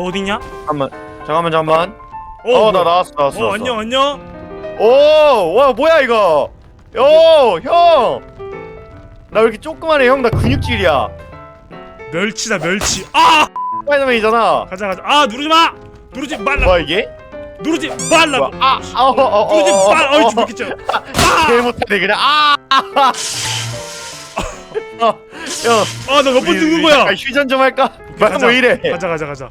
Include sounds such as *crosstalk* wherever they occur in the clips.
너 어딨냐? 잠깐만 잠깐만 잠깐만. 어, 어나 뭐야? 나왔어 나왔어 어 나왔어. 안녕 안녕. 오와 뭐야 이거? 요형나 왜 이렇게 조그만해 형? 나 근육질이야. 멸치다 멸치. 아! 스파이더맨이잖아. 가자 가자. 아 누르지 마! 누르지 말라 뭐야 이게? 누르지 말라고. 뭐야? 아아어어어 누르지 말 어이 죽겠죠. *laughs* 아! 개 못하네 그냥. 아! 어, 형, 아나 몇번 우리- 누른 우리 거야. 휴전 좀 할까? 뭐야 가자. 뭐 이래? 가자 가자 가자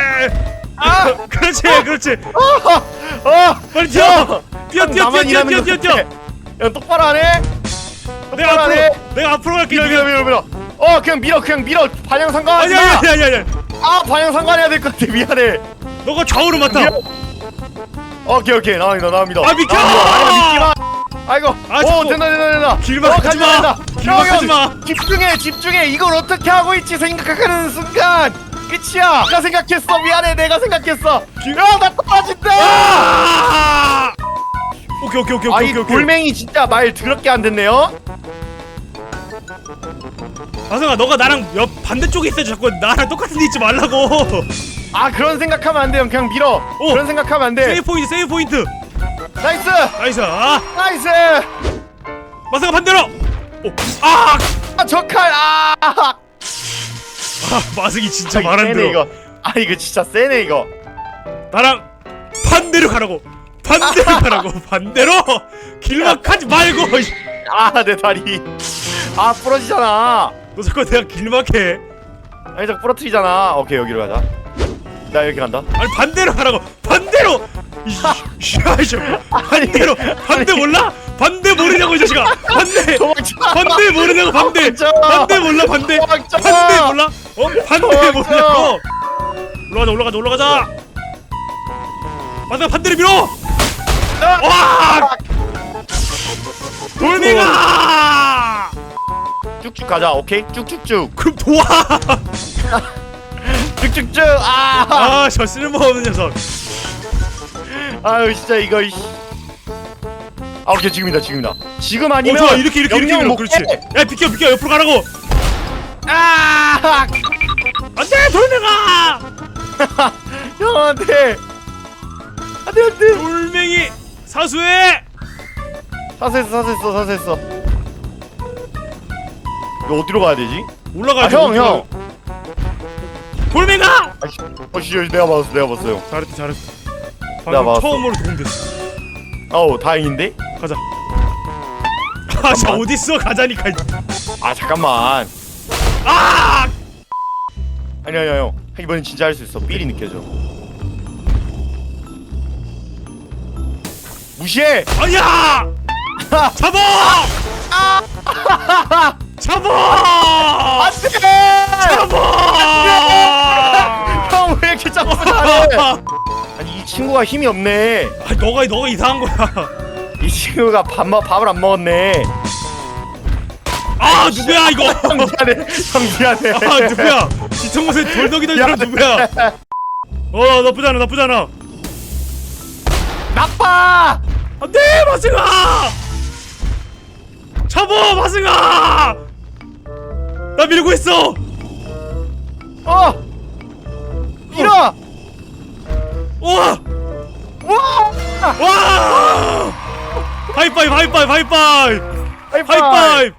아! 그렇지 그렇지 어! 빨리 뛰어 뛰어 뛰어 뛰어 뛰어 뛰어 거 뛰어 같아. 야 똑바로 안 해? 내가 똑바로 안 해? 앞으로 내가 앞으로 갈게 밀어 밀어 밀어 밀어. 어 그냥 밀어 그냥 밀어 반영 상관하지 아니야 마. 아니야 아니야 아니야 아 반영 상관해야 될 것 같아 미안해. 너가 좌우로 맡아 밀어. 오케이 오케이 나 믿어 나 믿어. 아, 비켜! 나 믿어. 아니야 믿지 마. 아이고. 아, 오 된다 된다 된다. 길막 어, 하지 간다, 마. 길막 형, 하지 형, 마. 집중해 집중해 이걸 어떻게 하고 있지 생각하는 순간 끝이야. 내가 생각했어 미안해 내가 생각했어. 야나 떨어진다. 아! 오케이 오케이 오케이 아이 오케이 오케이 돌멩이 진짜 말 더럽게 안 됐네요. 아성아 너가 나랑 옆 반대쪽에 있어 자꾸 나랑 똑같은 데 있지 말라고 아 그런 생각하면 안 돼요. 그냥 밀어. 오. 그런 생각하면 안 돼. 세이브 포인트 세이브 포인트 나이스 나이스 아 나이스. 마성아 반대로 오, 아! 아저 칼. 아. *laughs* 아 마승이 진짜 말 안 세네, 들어 이거. 아 이거 진짜 세네 이거. 나랑 반대로 가라고 반대로 *laughs* 가라고 반대로 길막하지 말고 *laughs* 아내 다리. 아 부러지잖아. 너 자꾸 내가 길막해 아니 자꾸 부러뜨리잖아. 오케이 여기로 가자. 나 여기 간다. 아니 반대로 가라고 반대로 이씨 반대로 반대 몰라 반대 모르냐고 이 자식아 반대 도망쳐. 반대 모르냐고 반대 도망쳐. 반대 몰라 반대 도망쳐. 반대 몰라 어 반대. 모르냐고 올라가자 올라가자 올라가자 맞아 반대로 밀어 와 돌멩아 쭉쭉 가자. 오케이 쭉쭉쭉. 그럼 도와 *laughs* 쭉쭉쭉. 아. 아 저 쓸모없는 녀석 아유 진짜 이거. 이씨. 아 오케이 지금이다 지금이다. 지금 어 아니면. 좋아 이렇게 이렇게 이렇게 밀어 못 그렇지 깨. 야 비켜 비켜 옆으로 가라고 아. 안돼 돌멩아 *laughs* 형한테. 안돼 안돼. 돌멩이 사수해 사세했어 사세했어 사세했어. 이거 어디로 가야 되지? 올라가야지 아, 형, 형. 가- 돌멩아 아씨. 어씨 내가 맞았어 내가. 잘했다 잘했어 내가 방금 막았어. 처음으로 도움됐어 어우 다행인데. 가자 아자 잠깐만. 어딨어 가자니까 아 잠깐만. 아 아니 아니 형. 이번엔 진짜 할 수 있어. 삘이 느껴져. 무시해! 아니야! *laughs* 잡아! *laughs* 잡아! 안돼! 잡아! *laughs* 형왜 이렇게 자꾸 잘해 아니 이 친구가 힘이 없네. 아 너가 너가 이상한 거야. 이 친구가 밥, 먹- 밥을 안 먹었네. 아 누구야 이거? 형 미안해. 형 미안해. 아 누구야 뒤통수에 돌덩이 던지는 사람 누구야? *laughs* 어 나쁘잖아 나쁘잖아. 나빠 안돼 마승아! 잡아 마승아! 나 밀고 있어! 어! 밀어! 우와! 와! 와! 하이파이브 하이파이브 하이파이브! 하이파이브.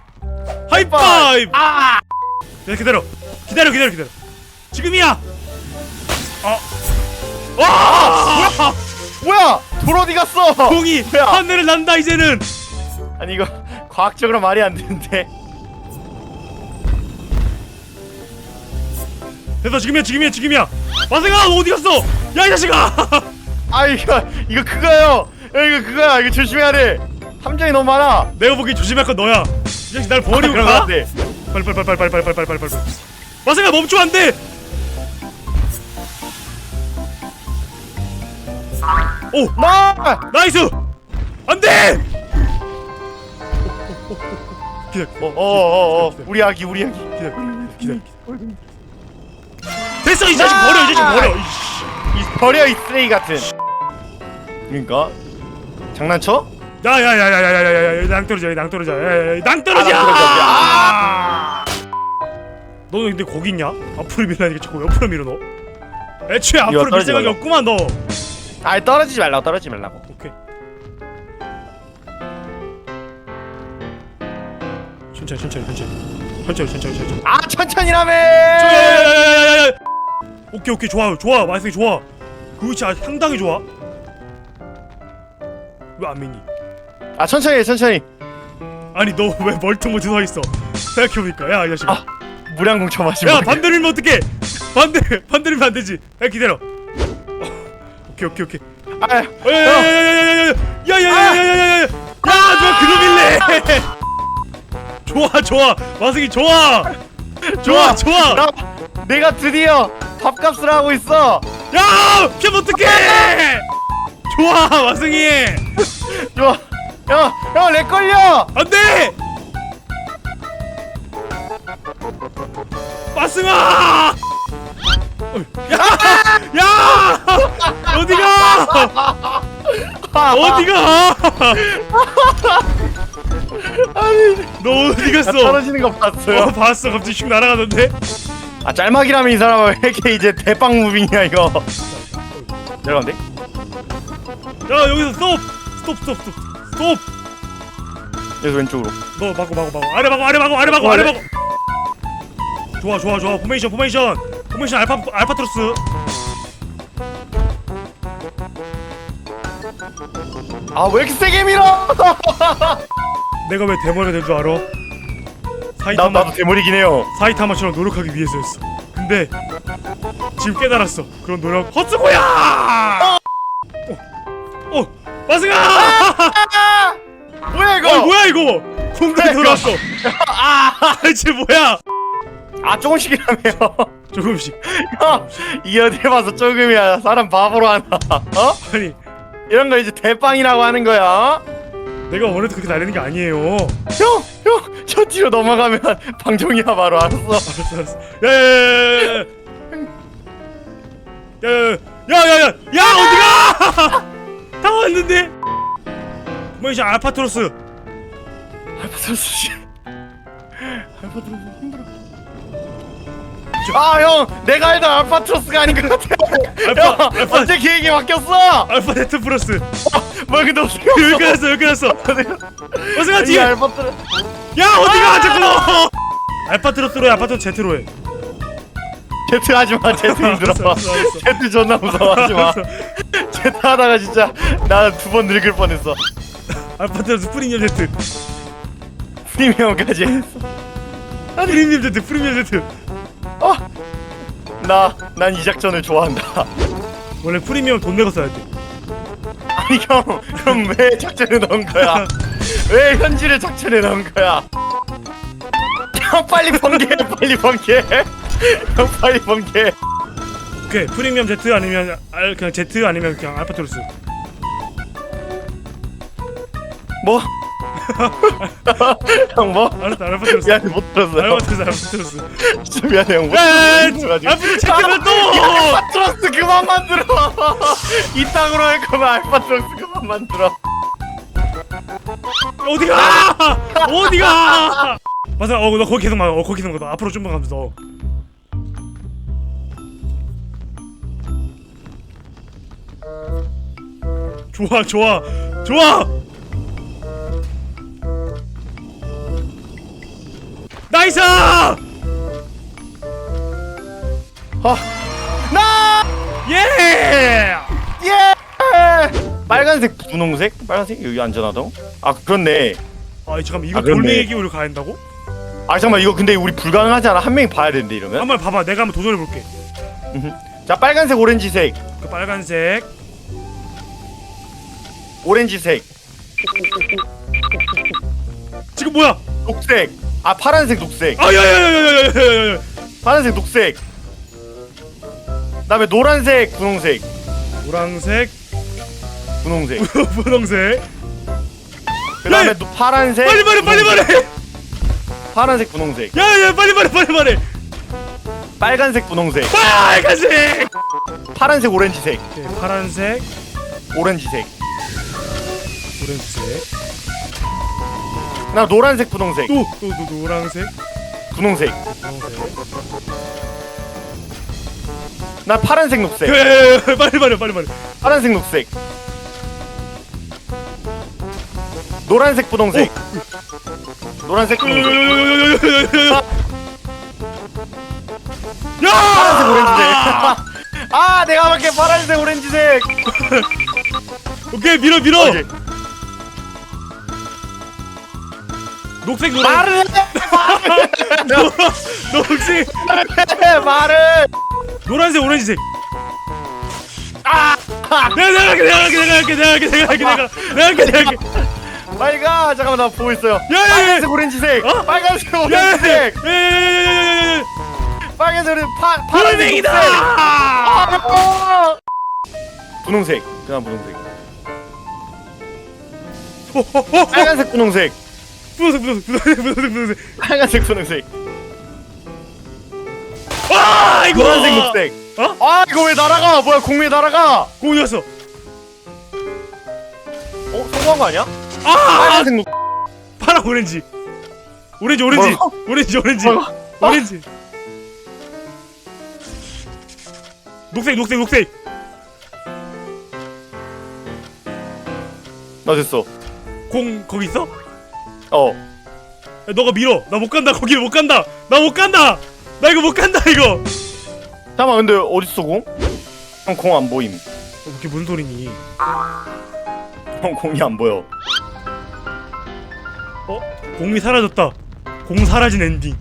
하이파이브! 아! 야 기다려. 기다려 기다려 기다려 지금이야! 어. 와! 뭐야? 돌 어디 갔어? 공이 뭐야? 하늘을 난다 이제는! 아니 이거 과학적으로 말이 안 되는데. 됐어 지금이야 지금이야 지금이야! 마승아 너 어디 갔어? 야 이 자식아! *laughs* 아 이거 이거 그거요! 야, 이거 그거야! 이거 조심해야 돼! 함정이 너무 많아! 내가 보기 조심할 건 너야. 이 자식 날 버리고 그런 가? 것 같아. 빨리 빨리 빨리 빨리 빨리 빨리 빨리 빨리. 빨리 마승아 멈추면 안 돼 오 나! 나이스 안 돼 기다려 어어어어 우리 아기 우리 아기 기다려 기다려 됐어 이 자식 버려 이 자식 버려 이씨. 이 버려 이 쓰레기 같은 그러니까 장난쳐? 야야야야야야야야 낭떠러져 낭떠러져 야야야 낭떠러져 아, 낭떠러져. 아! 너는 근데 거기 있냐? 앞으로 밀라니까 자꾸 옆으로 밀어 너 애초에 앞으로 밀 생각이. 없구만 너 아 떨어지지 말라고 떨어지지 말라고. 오케이. 천천히 천천히 천천히. 천천히 천천히 천천히. 아 천천히라며! 야야야야야야야 오케이 오케이 좋아 좋아 마이스 좋아. 그 위치 아주 상당히 좋아. 왜 안 믿니? 아 천천히 해 천천히. 아니 너 왜 멀뚱멀뚱 서 있어? 생각해보니까. 야이 자식아. 아, 물량공 쳐마시면 야 반대로 밀면 어떡해? 반대 *laughs* 반대로 밀면 안 되지. 야 기다려. 어, 오케이 오케이 오케이 아, 야야야야야야야야야야야야야야 누가 그로 밀래 좋아 좋아 마승이 좋아 좋아 좋아 나 내가 드디어 밥값을 하고 있어 야 피하면 어떡해 좋아 마승이 좋아 야야내 걸려 안돼 마승아 야 야 어디가? 어디가? 아니 너 어디 나 갔어? 떨어지는 거 봤어요? 어 봤어. 갑자기 슉 날아가던데? 아 짤막이라면 이 사람은 왜 이렇게 이제 대빵 무빙이야 이거? 내려간대? 야 여기서 스톱! 스톱 스톱 스톱 스톱! 여기서 왼쪽으로. 너 막고 막고 막고. 아래 막고 아래 막고 아래 막고 아래 막고. 좋아 좋아 좋아. 포메이션 포메이션. 포메이션 알파 알파트로스 아 왜 이렇게 세게 밀어? *laughs* 내가 왜 대머리가 될 줄 알아? 나, 사이타마 나도 대물이긴 해요. 사이타마처럼 노력하기 위해서였어. 근데 지금 깨달았어. 그런 노력 헛수고야! 어, 어! 마승아! 아! *laughs* 뭐야 이거? 어 뭐야 이거? 공간이 돌아왔어. *laughs* 아! 이제 뭐야? 아 조금씩이라며. 조금씩. 야, 이 어디 봐서 조금이야. 사람 바보로 하나. 어? 아니 이런 거 이제 대빵이라고 하는 거야 어? 내가 원래도 그렇게 날리는 게 아니에요 형! 형! 저 뒤로 넘어가면 방종이야 바로 알았어 알았어 알았어 야 야 야 야 야 야 야 야 야 야 야 어디가 다 왔는데 포메이션 알파트로스 알파트로스 씨 알파트로스 힘들어 아 형 내가 알던 알파트로스가 아닌 것 같아 알파, 형 알파. 언제 계획이 바뀌었어? 알파 네트 플러스. 뭐 근데 어떻게 *laughs* 여기 끝났어 여기 끝났어. *laughs* 어서가 이 뒤에 알파트로스 야 어디가 자꾸 알파 트로스로 해 알파 트로스 제트로 해. 제트 하지마 제트 힘들어. 알았어, 알았어. 제트 존나 무서워 하지마. 제트 하다가 진짜 나 두 번 늙을 뻔했어. 알파 트로스 프리미엄 제트 프리미엄까지 했어. 프리미엄 제트 프리미엄 제트 어? 나 난 이 작전을 좋아한다. 원래 프리미엄 돈 내고 써야 돼 아니 형 그럼 왜 작전에 넣은 거야? 왜 현질을 작전에 넣은 거야? 형 빨리 번개 빨리 번개. 형 빨리 번개. 오케이 프리미엄 제트 아니면 알 그냥 제트 아니면 그냥 알파트로스. 뭐? *laughs* 형 뭐? 알았다 알파트로스 미안해 못 들었어요. 알파트로스 알파트로스 *laughs* 진짜 미안해 형못 야야야 들었어가지고 알파트로스 제트만 또! *laughs* 알파트로스 그만 만들어. 이 땅으로 할 거면 알파트로스 그만 만들어. 어디가? 어디가? 맞아 어너 거기 계속 막어 거기 계속 막 앞으로 좀만 가면서 좋아 좋아 좋아 나이스 아, 나! 예 예! 빨간색 분홍색? 빨간색? 여기 안전하다고? 아 그렇네 아 잠깐만 이거 아, 그렇네. 돌멩이 기울여 가야 한다고? 아 잠깐만 이거 근데 우리 불가능하지 않아? 한 명이 봐야 되는데 이러면? 한번 봐봐 내가 한번 도전해 볼게 자 빨간색 오렌지색 그 빨간색 오렌지색 지금 뭐야 녹색 아 파란색 녹색 아야야야야야야야야 파란색 녹색 그다음에 노란색 분홍색 노란색 분홍색 분홍색 그 다음에 야, 또 파란색 빨리 말해 빨리 분홍색. 말해 파란색 분홍색 야야 빨리 말해 빨리 말해 빨간색 분홍색 빨간색 파란색 오렌지색 오케이, 파란색 오렌지색 오렌지색 나 노란색 분홍색 또 또 또 노란색 분홍색 분홍색 나 파란색 녹색 야야야 빨리 말해 빨리 말해 파란색 녹색 노란색 분홍색 노란색 분홍색 파란색 오렌지색 야아 내가 밖에 파란색 오렌지색 오케이 밀어 밀어 오케이. 녹색 노란 말을 해 녹색 해, 말을 노란색 오렌지색 아 내가 내가 할게 내가 할게 내가 할게 내가 할게 내가 할게 내가 내가 할게 내가 할게 빨리 가 잠깐만 나 보고 있어요 야야야 빨간색 오렌지색 어? 빨간색 오렌지색 빨간색 오렌지 파 파란색 녹색 아! 분홍색 그다음 분홍색 빨간색 분홍색 분홍색 분홍색 분홍색 분홍색 빨간색 분홍색. 아 이거 노란색 녹색. 어? 아 이거 왜 날아가? 뭐야 공 왜 날아가? 공이었어. 어 성공한 거 아니야? 아! 빨간색 녹 파랑 오렌지. 오렌지 오렌지. 뭐라고? 오렌지 오렌지. 뭐라고? 오렌지. 녹색 녹색 녹색. 나 됐어. 공 거기 있어? 어. 야, 너가 밀어. 나 못 간다. 거기 못 간다. 나 못 간다. 나 이거 못 간다 이거. 잠깐만 근데 어딨어 공? 형공 안 보임. 어, 그게 무슨 소리니? 형 공이 안 보여. 어? 공이 사라졌다. 공 사라진 엔딩